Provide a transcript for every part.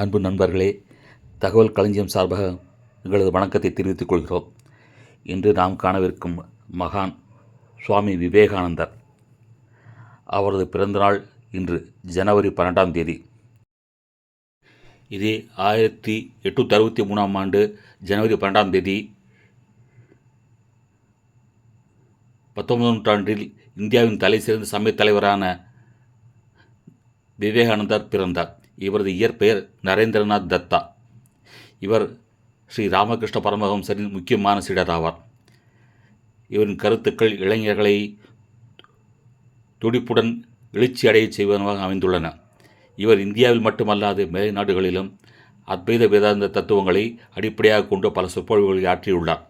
அன்பு நண்பர்களே தகவல் களஞ்சியம் சார்பாக எங்களது வணக்கத்தை தெரிவித்துக் கொள்கிறோம். இன்று நாம் காணவிருக்கும் மகான் சுவாமி விவேகானந்தர். அவரது பிறந்தநாள் இன்று ஜனவரி பன்னெண்டாம் தேதி. இது ஆயிரத்தி எட்நூற்றி அறுபத்தி மூணாம் ஆண்டு ஜனவரி பன்னெண்டாம் தேதி. பத்தொன்பதாம் நூற்றாண்டில் இந்தியாவின் தலை சிறந்த சமய தலைவரான விவேகானந்தர் பிறந்தார். இவரது இயற்பெயர் நரேந்திரநாத் தத்தா. இவர் ஸ்ரீ ராமகிருஷ்ண பரமஹம்சரின் முக்கியமான சீடர் ஆவார். இவரின் கருத்துக்கள் இளைஞர்களை துடிப்புடன் எழுச்சி அடையச் செய்வதாக அமைந்துள்ளன. இவர் இந்தியாவில் மட்டுமல்லாது மேலை நாடுகளிலும் அத்வைத வேதாந்த தத்துவங்களை அடிப்படையாக கொண்டு பல சொற்பொழிவுகளை ஆற்றியுள்ளார்.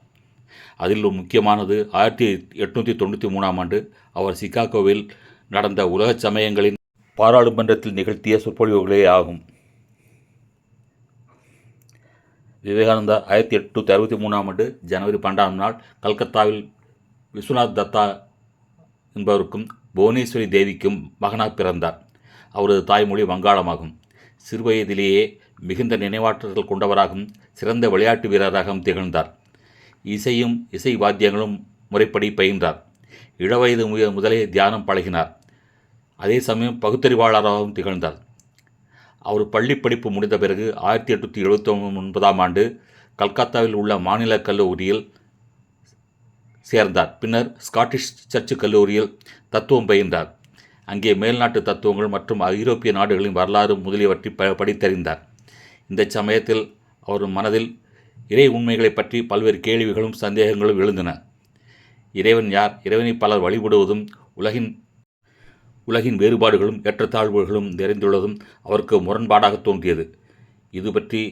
அதில் முக்கியமானது ஆயிரத்தி எட்நூற்றி தொண்ணூற்றி மூணாம் ஆண்டு அவர் சிகாகோவில் நடந்த உலக சமயங்களின் பாராளுமன்றத்தில் நிகழ்த்திய சொற்பொழிவுகளே ஆகும். விவேகானந்தா ஆயிரத்தி எட்நூற்றி அறுபத்தி மூணாம் ஆண்டு ஜனவரி பன்னெண்டாம் நாள் கல்கத்தாவில் விஸ்வநாத் தத்தா என்பவருக்கும் புவனேஸ்வரி தேவிக்கும் மகனாக பிறந்தார். அவரது தாய்மொழி வங்காளமாகும். சிறுவயதிலேயே மிகுந்த நினைவாற்றல் கொண்டவராகவும் சிறந்த விளையாட்டு வீரராகவும் திகழ்ந்தார். இசையும் இசை வாத்தியங்களும் முறைப்படி பயின்றார். இளவயது முய முதலே தியானம் பழகினார். அதே சமயம் பகுத்தறிவாளராகவும் திகழ்ந்தார். அவர் பள்ளி படிப்பு முடிந்த பிறகு ஆயிரத்தி எட்நூற்றி எழுபத்தி ஒன்பதாம் ஆண்டு கல்கத்தாவில் உள்ள மாநில கல்லூரியில் சேர்ந்தார். பின்னர் ஸ்காட்டிஷ் சர்ச்சு கல்லூரியில் தத்துவம் பயின்றார். அங்கே மேல்நாட்டு தத்துவங்கள் மற்றும் ஐரோப்பிய நாடுகளின் வரலாறு முதலியவற்றை ப படித்தறிந்தார். இந்த சமயத்தில் அவர் மனதில் இறை உண்மைகளை பற்றி பல்வேறு கேள்விகளும் சந்தேகங்களும் எழுந்தன. இறைவன் யார்? இறைவனை பலர் வழிபடுவதும் உலகின் உலகின் வேறுபாடுகளும் ஏற்றத்தாழ்வுகளும் நிறைந்துள்ளதும் அவருக்கு முரண்பாடாக தோன்றியது. இது பற்றி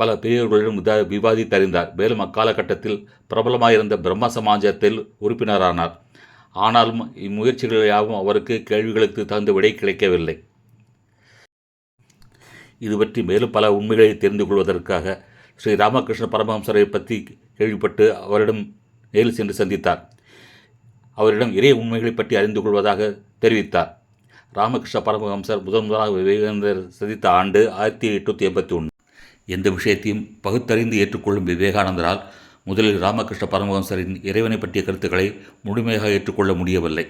பல பெரியவர்களிடம் விதா விவாதித்தறிந்தார். மேலும் அக்காலகட்டத்தில் பிரபலமாயிருந்த பிரம்ம சமாஜத்தில் உறுப்பினரானார். ஆனாலும் இம்முயற்சிகள் யாவும் அவருக்கு கேள்விகளுக்கு தகுந்த விடை கிடைக்கவில்லை. இது பற்றி மேலும் பல உண்மைகளை தெரிந்து கொள்வதற்காக ஸ்ரீ ராமகிருஷ்ண பரமஹம்சரை பற்றி கேள்விப்பட்டு அவரிடம் நேரில் சென்று சந்தித்தார். அவரிடம் இறை உண்மைகளை பற்றி அறிந்து கொள்வதாக தெரிவித்தார். ராமகிருஷ்ண பரமஹம்சர் முதன் முதலாக விவேகானந்தர் சந்தித்த ஆண்டு ஆயிரத்தி எட்நூற்றி எண்பத்தி ஒன்று. எந்த விஷயத்தையும் பகுத்தறிந்து ஏற்றுக்கொள்ளும் விவேகானந்தரால் முதலில் ராமகிருஷ்ண பரமஹம்சரின் இறைவனை பற்றிய கருத்துக்களை முழுமையாக ஏற்றுக்கொள்ள முடியவில்லை.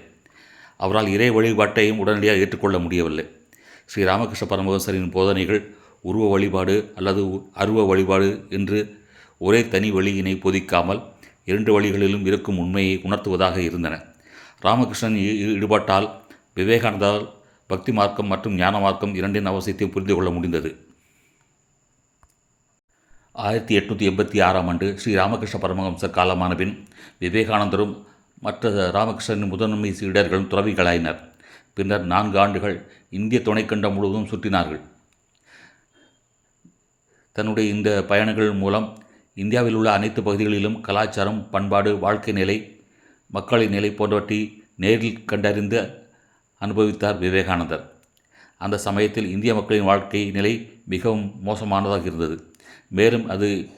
அவரால் இறை வழிபாட்டையும் உடனடியாக ஏற்றுக்கொள்ள முடியவில்லை. ஸ்ரீ ராமகிருஷ்ண பரமஹம்சரின் போதனைகள் உருவ வழிபாடு அல்லது அருவ வழிபாடு என்று ஒரே தனி வழியினை பொதிக்காமல் இரண்டு வழிகளிலும் இருக்கும் உண்மையை உணர்த்துவதாக இருந்தன. ராமகிருஷ்ணன் ஈடுபாட்டால் விவேகானந்தால் பக்தி மார்க்கம் மற்றும் ஞான மார்க்கம் இரண்டின் அவசியத்தையும் புரிந்து கொள்ள முடிந்தது. ஆயிரத்தி எட்நூற்றி எண்பத்தி ஆறாம் ஆண்டு ஸ்ரீ ராமகிருஷ்ண பரமஹம்சர் காலமான பின் விவேகானந்தரும் மற்ற ராமகிருஷ்ணனின் முதன்மை சீடர்களும் துறவிகளாயினர். பின்னர் நான்கு ஆண்டுகள் இந்திய துணைக்கண்டம் முழுவதும் சுற்றினார்கள். தன்னுடைய இந்த பயணங்கள் மூலம் இந்தியாவில் உள்ள அனைத்து பகுதிகளிலும் கலாச்சாரம் பண்பாடு வாழ்க்கை நிலை மக்களின் நிலை போன்றவற்றை நேரில் கண்டறிந்து அனுபவித்தார் விவேகானந்தர். அந்த சமயத்தில் இந்திய மக்களின் வாழ்க்கை நிலை மிகவும் மோசமானதாக இருந்தது. மேலும் அது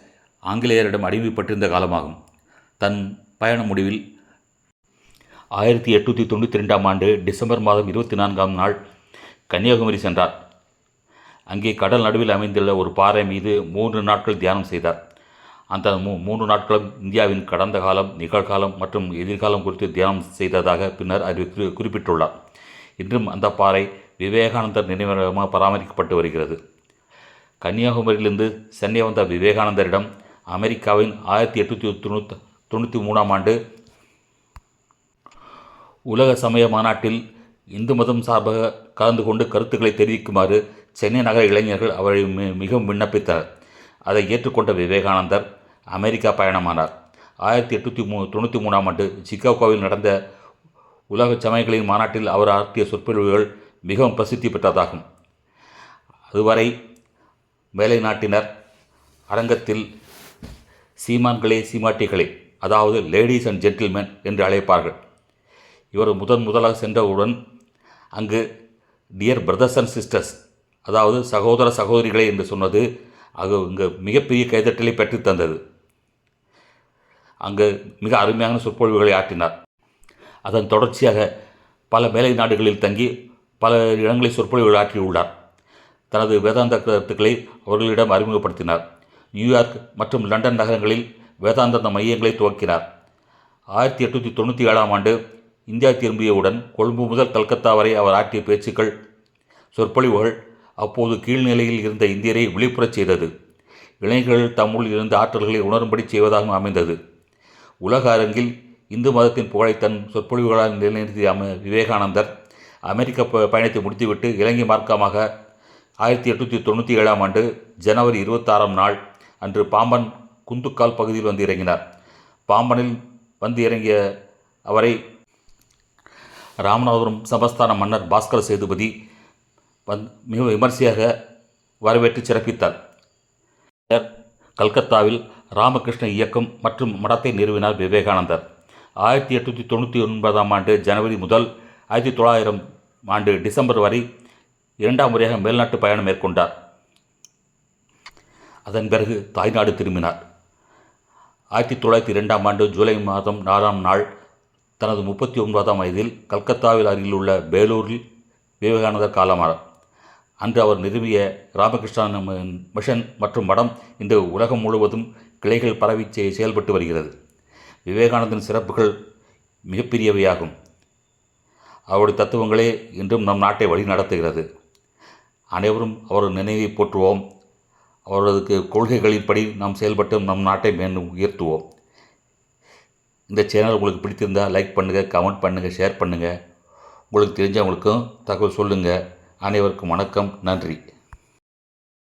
ஆங்கிலேயரிடம் அடிமைப்பட்டிருந்த காலமாகும். தன் பயண முடிவில் ஆயிரத்தி எட்நூற்றி தொண்ணூற்றி ரெண்டாம் ஆண்டு டிசம்பர் மாதம் இருபத்தி நான்காம் நாள் கன்னியாகுமரி சென்றார். அங்கே கடல் நடுவில் அமைந்துள்ள ஒரு பாறை மீது மூன்று நாட்கள் தியானம் செய்தார். அந்த மூ மூன்று நாட்களும் இந்தியாவின் கடந்த காலம் நிகழ்காலம் மற்றும் எதிர்காலம் குறித்து தியானம் செய்ததாக பின்னர் அறிவி குறிப்பிட்டுள்ளார். இன்றும் அந்த பாறை விவேகானந்தர் நினைவகமாக பராமரிக்கப்பட்டு வருகிறது. கன்னியாகுமரியிலிருந்து சென்னை வந்த விவேகானந்தரிடம் அமெரிக்காவின் ஆயிரத்தி எட்நூற்றி தொண்ணூத் தொண்ணூற்றி மூணாம் ஆண்டு உலக சமய மாநாட்டில் இந்து மதம் சார்பாக கலந்து கொண்டு கருத்துக்களை தெரிவிக்குமாறு சென்னை நகர இளைஞர்கள் அவரை மிகவும் விண்ணப்பித்தனர். அதை ஏற்றுக்கொண்ட விவேகானந்தர் அமெரிக்கா பயணமானார். ஆயிரத்தி எட்நூற்றி மூ தொண்ணூற்றி மூணாம் ஆண்டு சிக்காகோவில் நடந்த உலக சமயங்களின் மாநாட்டில் அவர் ஆற்றிய சொற்பொழிவுகள் மிகவும் பிரசித்தி பெற்றதாகும். அதுவரை மேலை நாட்டினர் அரங்கத்தில் சீமான்களே சீமாட்டிகளே அதாவது லேடிஸ் அண்ட் ஜென்டில்மேன் என்று அழைப்பார்கள். இவர் முதன் முதலாக சென்றவுடன் அங்கு டியர் பிரதர்ஸ் அண்ட் சிஸ்டர்ஸ் அதாவது சகோதர சகோதரிகளே என்று சொன்னது அது இங்கு மிகப்பெரிய கைதட்டலை பெற்றுத்தந்தது அங்கு மிக அருமையான சொற்பொழிவுகளை ஆற்றினார். அதன் தொடர்ச்சியாக பல மேலை நாடுகளில் தங்கி பல இடங்களில் சொற்பொழிவுகள் ஆற்றியுள்ளார். தனது வேதாந்த கருத்துக்களை அவர்களிடம் அறிமுகப்படுத்தினார். நியூயார்க் மற்றும் லண்டன் நகரங்களில் வேதாந்த மையங்களை துவக்கினார். ஆயிரத்தி எட்நூற்றி தொண்ணூற்றி ஏழாம் ஆண்டு இந்தியா திரும்பியவுடன் கொழும்பு முதல் கல்கத்தா வரை அவர் ஆற்றிய பேச்சுக்கள் சொற்பொழிவுகள் அப்போது கீழ்நிலையில் இருந்த இந்தியரை விழிப்புறச் செய்தது. இளைஞர்கள் தம்முள் இருந்த ஆற்றல்களை உணரும்படி செய்வதாகவும் அமைந்தது. உலக அரங்கில் இந்து மதத்தின் புகழை தன் சொற்பொழிவுகளால் நிலைநிறுத்திய அம விவேகானந்தர் அமெரிக்க ப பயணத்தை முடித்துவிட்டு இலங்கை மார்க்கமாக ஆயிரத்தி எட்நூற்றி தொண்ணூற்றி ஏழாம் ஆண்டு ஜனவரி இருபத்தாறாம் நாள் அன்று பாம்பன் குந்துக்கால் பகுதியில் வந்து இறங்கினார். பாம்பனில் வந்து இறங்கிய அவரை ராமநாதபுரம் சமஸ்தான மன்னர் பாஸ்கர சேதுபதி வந் மிக விமர்சையாக வரவேற்று சிறப்பித்தார். கல்கத்தாவில் ராமகிருஷ்ண இயக்கம் மற்றும் மடத்தை நிறுவினார் விவேகானந்தர். ஆயிரத்தி எட்நூற்றி தொண்ணூற்றி ஒன்பதாம் ஆண்டு ஜனவரி முதல் ஆயிரத்தி தொள்ளாயிரம் ஆண்டு டிசம்பர் வரை இரண்டாம் முறையாக மேல்நாட்டு பயணம் மேற்கொண்டார். அதன் பிறகு தாய்நாடு திரும்பினார். ஆயிரத்தி தொள்ளாயிரத்தி இரண்டாம் ஆண்டு ஜூலை மாதம் நாலாம் நாள் தனது முப்பத்தி ஒன்பதாம் வயதில் கல்கத்தாவில் அருகில் உள்ள பேலூரில் விவேகானந்தர் காலமானார். அன்று அவர் நிறுவிய ராமகிருஷ்ணன் மிஷன் மற்றும் மடம் இன்று உலகம் முழுவதும் கிளைகள் பரவி செயல்பட்டு வருகிறது. விவேகானந்தன் சிறப்புகள் மிகப்பெரியவையாகும். அவருடைய தத்துவங்களே இன்றும் நம் நாட்டை வழி நடத்துகிறது. அனைவரும் அவரது நினைவை போற்றுவோம். அவரது கொள்கைகளின்படி நாம் செயல்பட்டு நம் நாட்டை மேலும் உயர்த்துவோம். இந்த சேனல் உங்களுக்கு பிடித்திருந்தால் லைக் பண்ணுங்கள் கமெண்ட் பண்ணுங்கள் ஷேர் பண்ணுங்கள் உங்களுக்கு தெரிஞ்சவங்களுக்கும் தகவல் சொல்லுங்கள் அனைவருக்கும் வணக்கம் நன்றி.